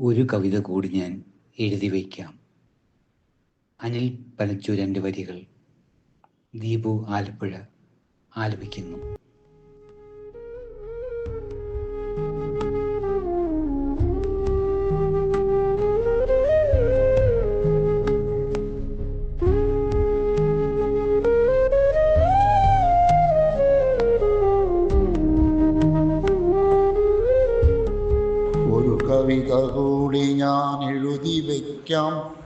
ഒരു കവിത കൂടി ഞാൻ എഴുതി വയ്ക്കാം. അനിൽ രണ്ട് വരികൾ ദീപു ആലപ്പുഴ ആലപിക്കുന്നു. കവിത കൂടി ഞാൻ എഴുതി വയ്ക്കാം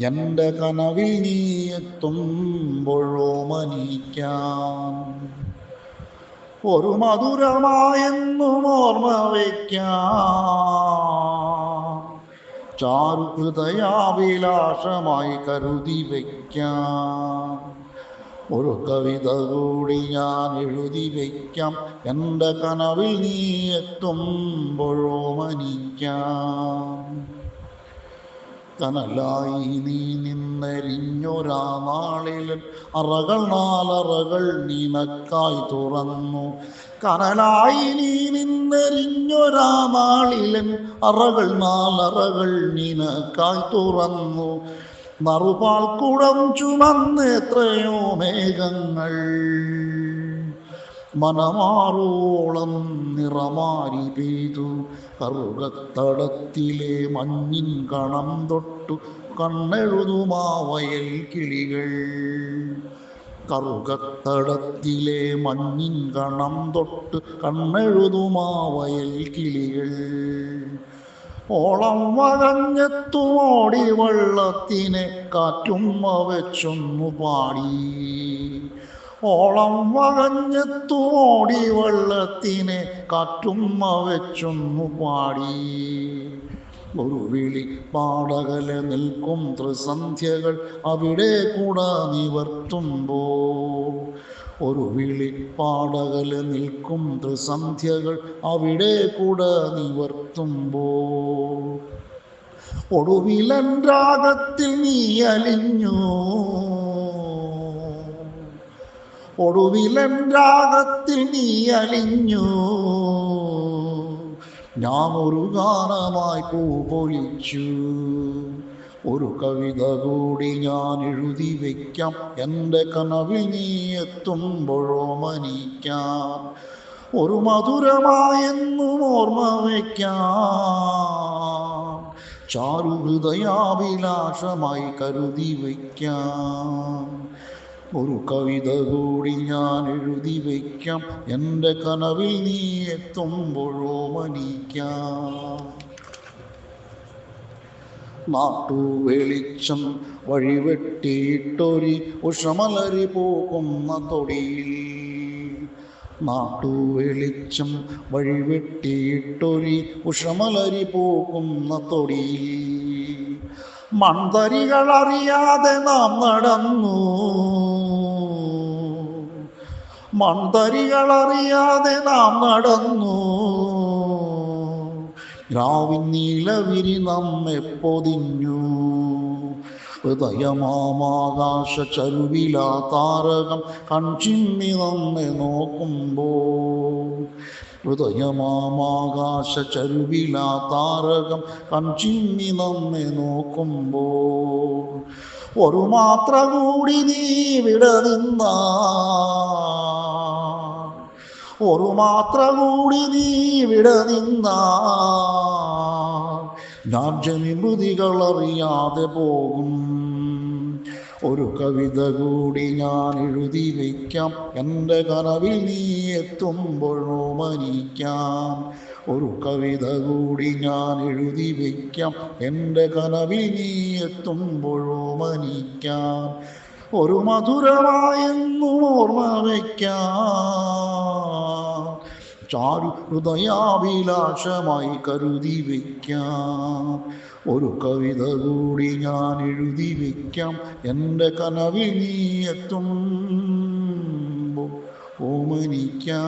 എന്റെ കനവിൽ നീ എത്തുമ്പോഴോ മനിക്കാം ഒരു മധുരമായെന്നും ഓർമ്മ വയ്ക്കാം ചാരുഹൃദയാഭിലാഷമായി കരുതി വയ്ക്കാം ഒരു കവിത കൂടി ഞാൻ എഴുതി വയ്ക്കാം. എന്റെ കനവിൽ നീ എത്തുമ്പോഴോ മനിക്കാം. കനലായി നീ നിന്നെരിഞ്ഞൊരാ നാളിൽ അറകൾ നാലറകൾ നിനക്കായി തുറന്നു. കനലായി നീ നിന്നെരിഞ്ഞൊരാ നാളിലൻ അറകൾ നാലറകൾ നിനക്കായി തുറന്നു. നറുപാൽ കുടം ചുമന്ന് എത്രയോ മേഘങ്ങൾ. മനമാറോളം നിറമാരി പെയ്തു. കറുകത്തടത്തിലെ മഞ്ഞിൻ കണം തൊട്ടു കണ്ണെഴുതു മാവയൽ കിളികൾ. കറുകത്തടത്തിലെ മഞ്ഞിൻ കണം തൊട്ട് കണ്ണെഴുതു മാവയൽ കിളികൾ. ഓളം വഴഞ്ഞെത്തുമോടി വെള്ളത്തിനെ കാറ്റും വെച്ചൊന്നു പാടി. ഓളം വകഞ്ഞെത്തുമോടി വെള്ളത്തിനെ കാറ്റും വെച്ചൊന്നു പാടി. ഒരു വിളി പാടകലെ നിൽക്കും ത്രിസന്ധ്യകൾ അവിടെ കൂടാ നിവർത്തുമ്പോ ഒരു വിളി പാടകൽ നിൽക്കും ത്രിസന്ധ്യകൾ അവിടെ കൂടെ നിവർത്തുമ്പോൾ. ഒടുവിലൻ രാഗത്തിൽ നീ അലിഞ്ഞു. ഒടുവിലൻ രാഗത്തിൽ നീ അലിഞ്ഞു. ഞാൻ ഒരു ഗാനമായി പൂപൊലിച്ചു ഒരു കവിത കൂടി ഞാൻ എഴുതി വയ്ക്കാം. എന്റെ കനവിൽ നീ എത്തുമ്പോഴോ മനിക്കാം. ഒരു മധുരമായെന്നും ഓർമ്മ വയ്ക്കാം. ചാരുഹൃദയാഭിലാഷമായി കരുതി വയ്ക്കാം. ഒരു കവിത കൂടി ഞാൻ എഴുതി വയ്ക്കാം. എന്റെ കനവിൽ നീ എത്തുമ്പോഴോ മനിക്കാം. നാട്ടു വെളിച്ചം വഴിവെട്ടിയിട്ടൊരി ഉഷമലരി പോകുന്ന തൊടിയിൽ. നാട്ടു വെളിച്ചം വഴിവെട്ടിയിട്ടൊരി ഉഷമലരി പോകുന്ന തൊടിയിൽ. മൺതരികൾ അറിയാതെ നാം നടന്നു. മൺതരികൾ അറിയാതെ നാം നടന്നു. രാവിൻ നീലവിരി നമ്മെ പൊതിഞ്ഞു ഹൃദയമാകാശ ചരുവിലാ താരകം കൺചിമ്മി നമ്മെ നോക്കുമ്പോൾ ഹൃദയമാകാശ ചരുവിലാ താരകം കൺചിമ്മി നമ്മെ നോക്കുമ്പോൾ ഒരു മാത്ര കൂടി നീ വിട നിന്നാ ഒരു മാത്ര കൂടി നീ വിട നിന്നാ ജനിമൃതികൾ അറിയാതെ പോകും. ഒരു കവിത കൂടി ഞാൻ എഴുതി വയ്ക്കാം. എന്റെ കനവിൽ നീ എത്തുമ്പോഴോ മരിക്കാം. ഒരു കവിത കൂടി ഞാൻ എഴുതി വയ്ക്കാം. എന്റെ കനവിൽ നീ എത്തുമ്പോഴോ മരിക്കാം. ഒരു മധുരമായെന്നും ഓർമ്മ വയ്ക്കാം ചാരു ഹൃദയാഭിലാഷമായി കരുതി വയ്ക്കാം ഒരു കവിത കൂടി ഞാൻ എഴുതി വയ്ക്കാം എന്റെ കനവിൽ നീ എത്തും ഓമനിക്കാം.